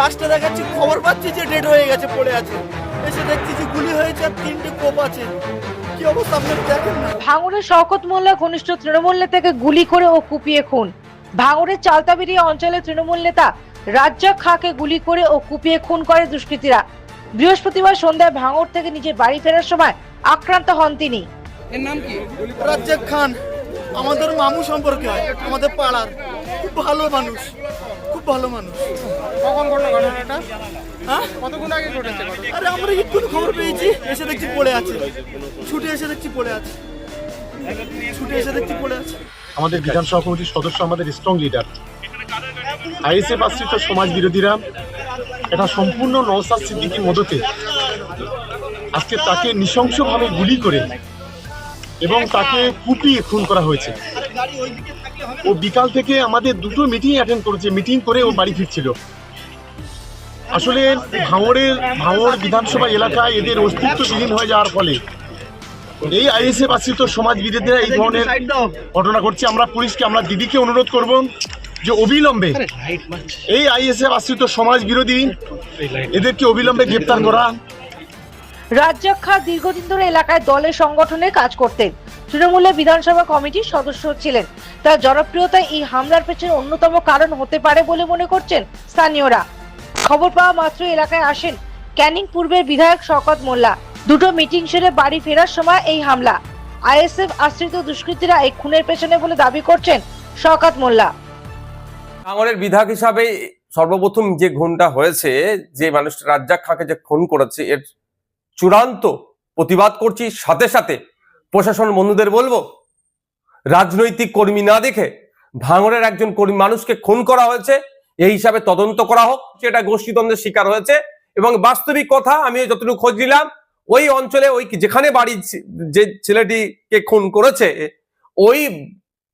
লাস্টে দেখাচ্ছি খবর পাচ্ছি যে ডেড হয়ে গেছে পড়ে আছে। এসে দেখছি যে গুলি হয়েছে আর তিনটে কোপ আছে। কি অবস্থা আপনারা দেখেন না? ভাঙড়ের শওকত মোল্লা ঘনিষ্ঠ তৃণমূল নেতাকে গুলি করে ও কুপিয়ে খুন। ভাঙড়ের চালতাবেরিয়া অঞ্চলের তৃণমূল নেতা রাজ্জাক খাকে গুলি করে ও কুপিয়ে খুন করে দুষ্কৃতীরা। বৃহস্পতিবার সন্ধ্যায় ভাঙড় থেকে নিজের বাড়ি ফেরার সময় আক্রান্ত হন তিনি। এর নাম কি? রাজ্জাক খান আমাদের মামু সম্পর্কে হয় আমাদের পাড়ার। খুব ভালো মানুষ। ভালো মানুষ। কখন ঘটলো ঘটনাটা? হ্যাঁ? কতক্ষণ আগে ঘটেছে আরে আমরা এক্ষুনি খবর পেয়েছি এসে দেখছি পড়ে আছে। ছুটে এসে দেখছি পড়ে আছে। ছুটে এসে দেখছি পড়ে আছে। আমাদের বিধানসভা কমিটির সদস্য আমাদের স্ট্রং লিডার আইএসএফ আশ্রিত সমাজ বিরোধীরা এটা সম্পূর্ণ নওসাদ সিদ্দিকির মদতে আজকে তাকে নৃশংসভাবে গুলি করে এবং তাকে কুপিয়ে খুন করা হয়েছে। ও বিকাল থেকে আমাদের দুটো মিটিং অ্যাটেন্ড করেছে মিটিং করে ও বাড়ি ফিরছিল। আসলে ভাঙড়ের ভাঙড় বিধানসভা এলাকায় এদের অস্তিত্ব বিলীন হয়ে যাওয়ার ফলে এই আইএসএফ আশ্রিত সমাজ বিরোধীরা এই ধরনের ঘটনা ঘটছে। আমরা পুলিশকে আমরা দিদিকে অনুরোধ করব যে অবিলম্বে এই আইএসএফ আশ্রিত সমাজ বিরোধী এদেরকে অবিলম্বে গ্রেপ্তার করা। রাজ্জাক খা দীর্ঘদিন ধরে এলাকায় দলের সংগঠনে কাজ করতেন তৃণমূলের বিধানসভা কমিটির সদস্য ছিলেন। তার জনপ্রিয়তা এই হামলার পেছনে অন্যতম কারণ হতে পারে বলে মনে করছেন স্থানীয়রা। খবর পাওয়া মাত্র এলাকায় আসেন ক্যানিং পূর্বের বিধায়ক শওকত মোল্লা। দুটো মিটিং সেরে বাড়ি ফেরার সময় এই হামলা। আইএসএফ আশ্রিত দুষ্কৃতীরা এই খুনের পেছনে বলে দাবি করছেন শওকত মোল্লা। ভাঙড়ের বিধায়ক হিসাবে সর্বপ্রথম যে খুনটা হয়েছে, যে মানুষটা রাজ্জাক খাঁকে যে খুন করেছে, এর চূড়ান্ত প্রতিবাদ করছি সাথে সাথে প্রশাসন বন্ধুদের বলব, রাজনৈতিক কর্মী না দেখে ভাঙড়ের একজন কর্মী মানুষকে খুন করা হয়েছে, এই হিসাবে তদন্ত করা হোক, সেটা গোষ্ঠীদ্বন্দ্বের শিকার হয়েছে। এবং বাস্তবিক কথা, আমি যতটুকু খোঁজ নিলাম, ওই অঞ্চলে ওই যেখানে বাড়ি যে ছেলেটিকে খুন করেছে, ওই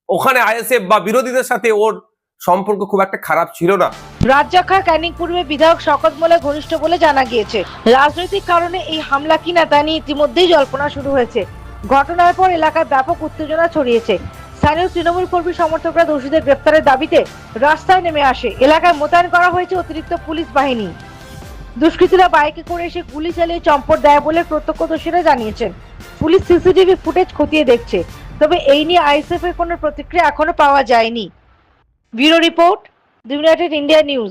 ওখানে আইএসএফ বা বিরোধীদের সাথে ওর সম্পর্ক খুব একটা খারাপ ছিল না। রাজ্জাক খা ক্যানিং পূর্বে বিধায়ক শওকত মোল্লা ঘনিষ্ঠ বলে জানা গিয়েছে। রাজনৈতিক কারণে এই হামলা কিনা তা নিয়ে ইতিমধ্যেই জল্পনা শুরু হয়েছে। ঘটনার পর এলাকায় ব্যাপক উত্তেজনা ছড়িয়েছে। স্থানীয় তৃণমূল কর্মী সমর্থকরা দোষীদের গ্রেপ্তারের দাবিতে রাস্তায় নেমে আসে। এলাকায় মোতায়েন করা হয়েছে অতিরিক্ত পুলিশ বাহিনী। দুষ্কৃতীরা বাইকে করে এসে গুলি চালিয়ে চম্পট দেয় বলে প্রত্যক্ষদর্শীরা জানিয়েছেন। পুলিশ সিসিটিভি ফুটেজ খতিয়ে দেখছে, তবে এই নিয়ে আইএসএফ এর কোনো প্রতিক্রিয়া এখনও পাওয়া যায়নি। Bureau report United India news.